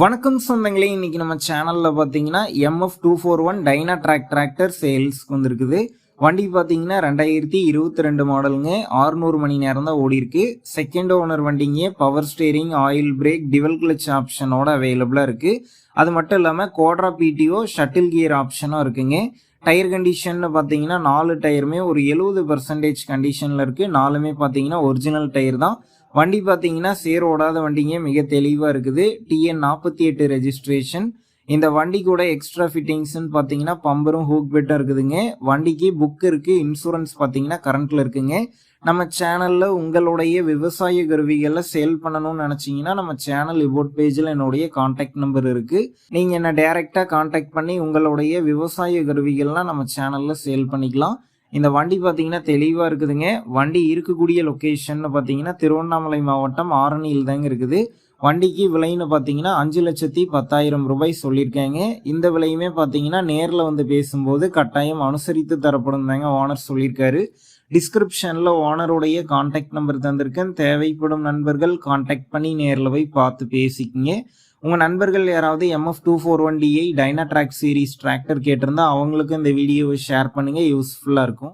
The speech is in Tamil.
வணக்கம் சொந்தங்களே இன்னைக்கு நம்ம சேனல்ல பாத்தீங்கன்னா MF two four one DynaTrack tractor சேல்ஸ்க்கு வந்திருக்குது. வண்டி பாத்தீங்கன்னா ரெண்டாயிரத்தி இருபத்தி ரெண்டு மாடலுங்க ஆறுநூறு மணி நேரம் தான் ஓடி இருக்கு செகண்ட் ஓனர் வண்டிங்க power steering oil brake dual clutch ஆப்ஷனோட அவைலபிளா இருக்கு. அது மட்டும் இல்லாம கோட்ரா பிடிஓ ஷட்டில் கியர் ஆப்ஷனும் இருக்குங்க. டயர் கண்டிஷன் பார்த்தீங்கன்னா நாலு டயருமே ஒரு எழுபது பர்சன்டேஜ் கண்டிஷனில் இருக்குது நாலுமே பார்த்தீங்கன்னா ஒரிஜினல் டயர் தான். வண்டி பார்த்தீங்கன்னா சேர் ஓடாத வண்டிங்க மிக தெளிவாக இருக்குது. டிஎன் நாற்பத்தி எட்டு ரெஜிஸ்ட்ரேஷன் இந்த வண்டி கூட எக்ஸ்ட்ரா ஃபிட்டிங்ஸ்னு பார்த்தீங்கன்னா பம்பரும் ஹூக் பெட்டும் இருக்குதுங்க. வண்டிக்கு புக் இருக்குது இன்சூரன்ஸ் பார்த்தீங்கன்னா கரண்ட்டில் இருக்குங்க. நம்ம சேனலில் உங்களுடைய விவசாய கருவிகளை சேல் பண்ணணும்னு நினச்சிங்கன்னா நம்ம சேனல் இபோட் பேஜில் என்னுடைய காண்டாக்ட் நம்பர் இருக்குது நீங்கள் என்னை டைரெக்டாக காண்டாக்ட் பண்ணி உங்களுடைய விவசாய கருவிகள்லாம் நம்ம சேனலில் சேல் பண்ணிக்கலாம். இந்த வண்டி பார்த்தீங்கன்னா தெளிவாக இருக்குதுங்க. வண்டி இருக்கக்கூடிய லொக்கேஷன் பார்த்தீங்கன்னா திருவண்ணாமலை மாவட்டம் ஆரணியில் தாங்க இருக்குது. வண்டிக்கு விலைன்னு பார்த்தீங்கன்னா அஞ்சு லட்சத்தி பத்தாயிரம் ரூபாய் சொல்லியிருக்காங்க. இந்த விலையுமே பார்த்தீங்கன்னா நேரில் வந்து பேசும்போது கட்டாயம் அனுசரித்து தரப்படும் தாங்க ஓனர் சொல்லியிருக்காரு. டிஸ்கிரிப்ஷனில் ஓனருடைய காண்டாக்ட் நம்பர் தந்திருக்கேன். தேவைப்படும் நண்பர்கள் காண்டாக்ட் பண்ணி நேரில் போய் பார்த்து பேசிக்கிங்க. உங்கள் நண்பர்கள் யாராவது MF two four one DI DynaTrack series tractor கேட்டிருந்தா அவங்களுக்கும் இந்த வீடியோவை ஷேர் பண்ணுங்கள் யூஸ்ஃபுல்லாக இருக்கும்.